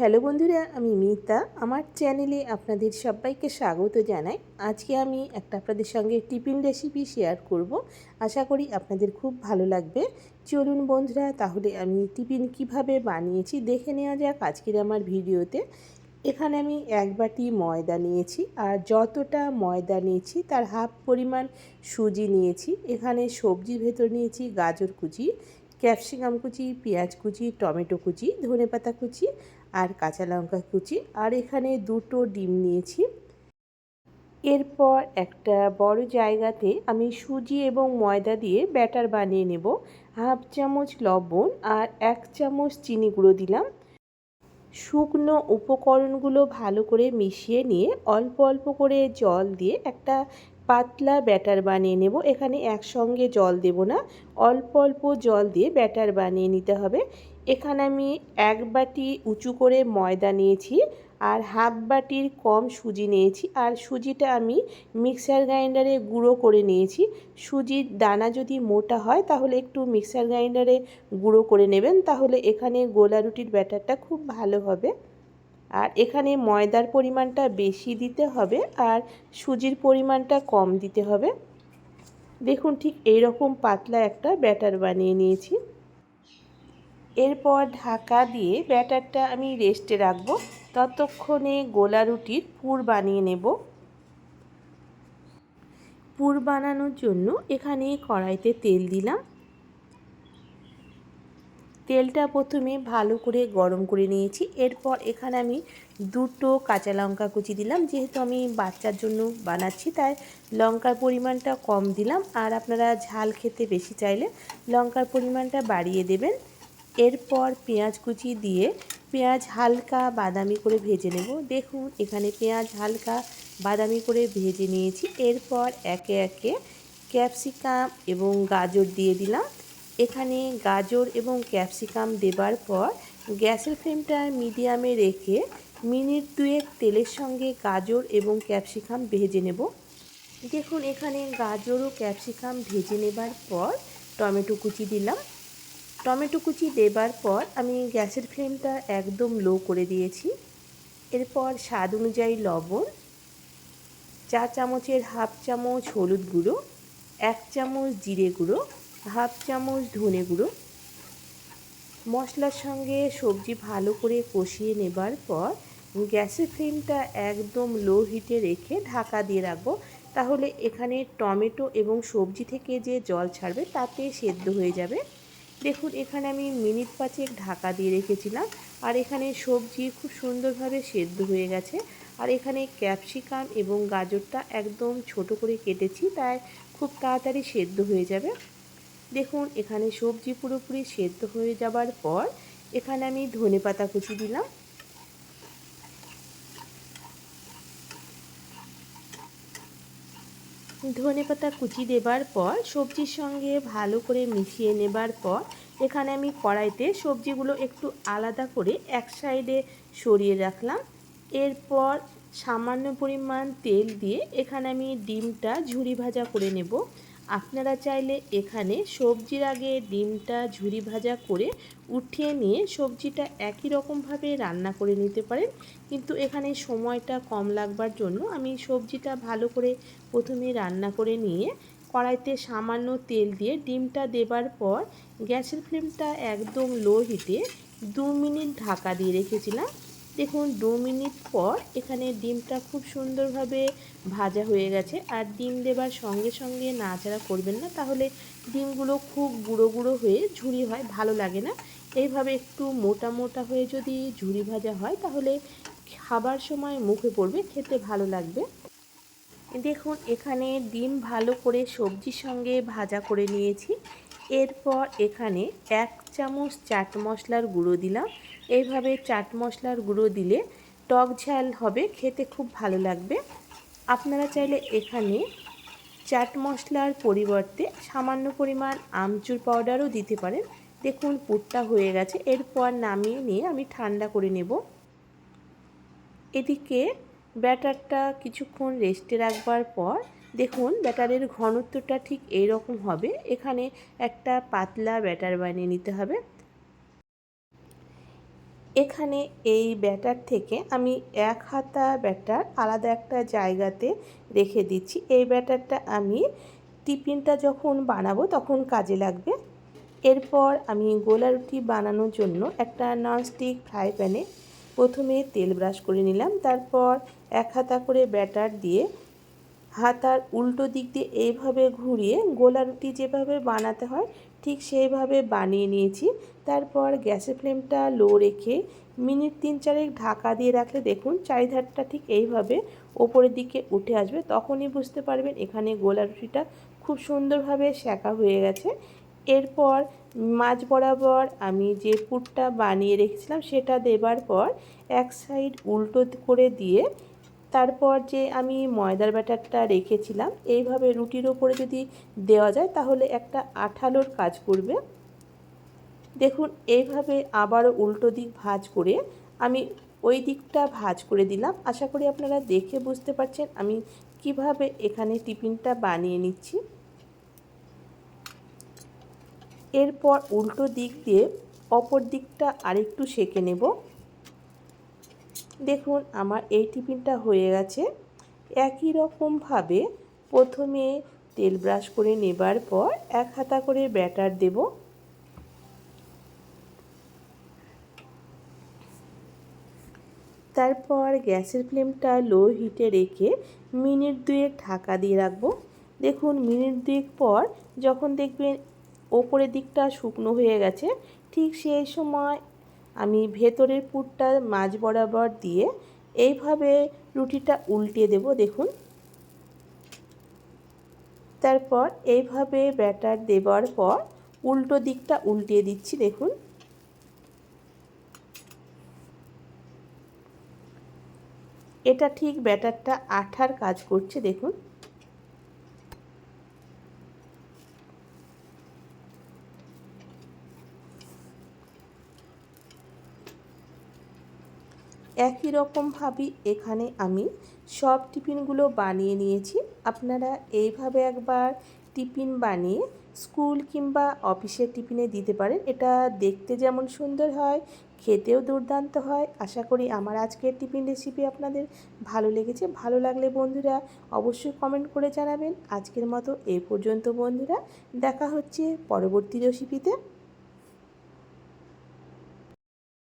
Hello বন্ধুরা, আমি মিতা। আমার চ্যানেলে আপনাদের সবাইকে স্বাগত জানাই। আজকে আমি একটা আপনাদের সঙ্গে টিফিন রেসিপি শেয়ার করব। আশা করি আপনাদের খুব ভালো লাগবে। চলুন বন্ধুরা, তাহলে আমি টিফিন কীভাবে বানিয়েছি দেখে নেওয়া যাক আজকের আমার ভিডিওতে। এখানে আমি এক বাটি ময়দা নিয়েছি আর যতটা ময়দা নিয়েছি তার হাফ পরিমাণ সুজি নিয়েছি। এখানে সবজির ভেতর নিয়েছি গাজর কুচি ক্যাপসিকাম কুচি, পেঁয়াজ কুচি, টমেটো কুচি ধনেপাতা কুচি আর কাঁচা লঙ্কা কুচি। আর এখানে দুটো ডিম নিয়েছি। এরপর একটা বড় জায়গাতে আমি সুজি এবং ময়দা দিয়ে ব্যাটার বানিয়ে নেব। হাফ চামচ লবণ আর এক চামচ চিনি গুঁড়ো দিলাম। শুকনো উপকরণগুলো ভালো করে মিশিয়ে নিয়ে অল্প অল্প করে জল দিয়ে একটা পাতলা ব্যাটার বানিয়ে নেব। এখানে একসঙ্গে জল দেব না। অল্প অল্প জল দিয়ে ব্যাটার বানিয়ে নিতে হবে। এখানে আমি এক বাটি উঁচু করে ময়দা নিয়েছি আর হাফ বাটির কম সুজি নিয়েছি। আর সুজিটা আমি মিক্সার গ্রাইন্ডারে গুঁড়ো করে নিয়েছি। সুজির দানা যদি মোটা হয়, তাহলে একটু মিক্সার গ্রাইন্ডারে গুঁড়ো করে নেবেন। তাহলে এখানে গোলা রুটির ব্যাটারটা খুব ভালো হবে। আর এখানে ময়দার পরিমাণটা বেশি দিতে হবে আর সুজির পরিমাণটা কম দিতে হবে। দেখুন ঠিক এই রকম পাতলা একটা ব্যাটার বানিয়ে নিয়েছি। এরপর ঢাকা দিয়ে ব্যাটারটা আমি রেস্টে রাখব। ততক্ষণে গোলা রুটির পুর বানিয়ে নেব। পুর বানানোর জন্য এখানে কড়াইতে তেল দিলাম। তেলটা প্রথমে ভালো করে গরম করে নিয়েছি। এরপর এখানে আমি দুটো কাঁচা লঙ্কা কুচি দিলাম। যেহেতু আমি বাচ্চার জন্য বানাচ্ছি, তাই লঙ্কার পরিমাণটা কম দিলাম। আর আপনারা ঝাল খেতে বেশি চাইলে লঙ্কার পরিমাণটা বাড়িয়ে দেবেন। এরপর পেঁয়াজ কুচি দিয়ে পেঁয়াজ হালকা বাদামি করে ভেজে নেব। দেখুন, এখানে পেঁয়াজ হালকা বাদামি করে ভেজে নিয়েছি। এরপর একে একে ক্যাপসিকাম এবং গাজর দিয়ে দিলাম। এখানে গাজর এবং ক্যাপসিকাম দেবার পর গ্যাসের ফ্লেমটা মিডিয়ামে রেখে মিনিট দুয়েক তেলের সঙ্গে গাজর এবং ক্যাপসিকাম ভেজে নেব। দেখুন, এখানে গাজর ও ক্যাপসিকাম ভেজে নেবার পর টমেটো কুচি দিলাম। টমেটো কুচি দেবার পর আমি গ্যাসের ফ্লেমটা একদম লো করে দিয়েছি। এরপর স্বাদ অনুযায়ী লবণ, চা চামচের হাফ চামচ হলুদ গুঁড়ো, এক চামচ জিরে গুঁড়ো হাফ চামচ ধনে গুঁড়ো। মশলার সঙ্গে সবজি ভালো করে কষিয়ে নেবার পর গ্যাসের ফ্লেমটা একদম লো হিটে রেখে ঢাকা দিয়ে রাখব। তাহলে এখানে টমেটো এবং সবজি থেকে যে জল ছাড়বে তাতে সেদ্ধ হয়ে যাবে। দেখুন, এখানে আমি মিনিট পাঁচেক ঢাকা দিয়ে রেখেছিলাম। আর এখানে সবজি খুব সুন্দরভাবে সেদ্ধ হয়ে গেছে। আর এখানে ক্যাপসিকাম এবং গাজরটা একদম ছোট করে কেটেছি, তাই খুব তাড়াতাড়ি সেদ্ধ হয়ে যাবে। দেখুন, এখানে সবজি পুরোপুরি সেদ্ধ হয়ে যাবার পর এখানে আমি ধনে পাতা কুচি দিলাম। ধনে পাতা কুচি দেবার পর, সবজির সঙ্গে ভালো করে মিশিয়ে নেবার পর, এখানে আমি কড়াইতে সবজিগুলো একটু আলাদা করে এক সাইডে সরিয়ে রাখলাম। এরপর সামান্য পরিমাণ তেল দিয়ে এখানে আমি ডিমটা ঝুরি ভাজা করে নেব। আপনারা চাইলে এখানে সবজির আগে ডিমটা ঝুরি ভাজা করে উঠিয়ে নিয়ে সবজিটা একই রকমভাবে রান্না করে নিতে পারেন। কিন্তু এখানে সময়টা কম লাগবার জন্য আমি সবজিটা ভালো করে প্রথমে রান্না করে নিয়ে কড়াইতে সামান্য তেল দিয়ে ডিমটা দেবার পর গ্যাসের ফ্লেমটা একদম লো হিটে দু মিনিট ঢাকা দিয়ে রেখেছিলাম। দেখুন, দু মিনিট পর এখানে ডিমটা খুব সুন্দরভাবে ভাজা হয়ে গেছে। আর ডিম দেবার সঙ্গে সঙ্গে নাড়াচাড়া করবেন না, তাহলে ডিমগুলো খুব গুঁড়ো গুঁড়ো হয়ে ঝুরি হয়, ভালো লাগে না। এইভাবে একটু মোটা মোটা হয়ে যদি ঝুরি ভাজা হয়, তাহলে খাবার সময় মুখে পড়বে, খেতে ভালো লাগবে। দেখুন, এখানে ডিম ভালো করে সবজির সঙ্গে ভাজা করে নিয়েছি। এরপর এখানে এক চামচ চাট মশলার গুঁড়ো দিলাম। এইভাবে চাট মশলার গুঁড়ো দিলে টক ঝাল হবে, খেতে খুব ভালো লাগবে। আপনারা চাইলে এখানে চাট মশলার পরিবর্তে সামান্য পরিমাণ আমচুর পাউডারও দিতে পারেন। দেখুন, পুরটা হয়ে গেছে। এরপর নামিয়ে নিয়ে আমি ঠান্ডা করে নেব। এদিকে ব্যাটারটা কিছুক্ষণ রেস্টে রাখবার পর দেখুন, ব্যাটারের ঘনত্বটা ঠিক এই রকম হবে। এখানে একটা পাতলা ব্যাটার বানিয়ে নিতে হবে। এখানে এই ব্যাটার থেকে আমি এক হাতা ব্যাটার আলাদা একটা জায়গাতে রেখে দিচ্ছি। এই ব্যাটারটা আমি টিফিনটা যখন বানাবো তখন কাজে লাগবে। এরপর আমি গোলা রুটি বানানোর জন্য একটা ননস্টিক ফ্রাই প্যানে প্রথমে তেল ব্রাশ করে নিলাম। তারপর এক হাতা করে ব্যাটার দিয়ে হাতার উল্টো দিক দিয়ে এইভাবে ঘুরিয়ে গোলা রুটি যেভাবে বানাতে হয়, ঠিক সেইভাবে বানিয়ে নিয়েছি। তারপর গ্যাসের ফ্লেমটা লো রেখে মিনিট তিন চারেক ঢাকা দিয়ে রাখলে দেখুন চারিধারটা ঠিক এইভাবে ওপরের দিকে উঠে আসবে। তখনই বুঝতে পারবেন এখানে গোলা রুটিটা খুব সুন্দরভাবে সেঁকা হয়ে গেছে। এরপর মাছ বরাবর আমি যে পুরটা বানিয়ে রেখেছিলাম সেটা দেবার পর এক সাইড উল্টো করে দিয়ে তারপর যে আমি ময়দার ব্যাটারটা রেখেছিলাম, এইভাবে রুটির ওপরে যদি দেওয়া যায় তাহলে একটা আঠালোর কাজ করবে। দেখুন, এইভাবে আবারও উল্টো দিক ভাজ করে আমি ওই দিকটা ভাজ করে দিলাম। আশা করি আপনারা দেখে বুঝতে পারছেন আমি কীভাবে এখানে টিফিনটা বানিয়ে নিচ্ছি। এরপর উল্টো দিক দিয়ে অপর দিকটা আরেকটু সেঁকে নেব। দেখুন, আমার এই টিফিনটা হয়ে গেছে। একই রকমভাবে প্রথমে তেল ব্রাশ করে নেবার পর এক হাতা করে ব্যাটার দেব। তারপর গ্যাসের ফ্লেমটা লো হিটে রেখে মিনিট দুয়েক ঢাকা দিয়ে রাখব। দেখুন, মিনিট দুয়েক পর যখন দেখবেন ওপরের দিকটা শুকনো হয়ে গেছে, ঠিক সেই সময় আমি ভেতরের পুরটা মাঝ বরাবর দিয়ে এইভাবে রুটিটা উল্টে দেব, দেখুন। তারপর এইভাবে ব্যাটার দেবার পর উল্টো দিকটা উল্টিয়ে দিচ্ছি, দেখুন। এটা ঠিক ব্যাটারটা আঠার কাজ করছে, দেখুন। একই রকমভাবেই এখানে আমি। সব টিফিনগুলো বানিয়ে নিয়েছি। আপনারা এইভাবে একবার টিফিন বানিয়ে স্কুল কিংবা অফিসের টিফিনে দিতে পারেন। এটা দেখতে যেমন সুন্দর হয়, খেতেও দুর্দান্ত হয়। আশা করি আমার আজকের টিফিন রেসিপি আপনাদের ভালো লেগেছে। ভালো লাগলে বন্ধুরা অবশ্যই কমেন্ট করে জানাবেন। আজকের মতো এই পর্যন্ত বন্ধুরা। দেখা হচ্ছে পরবর্তী রেসিপিতে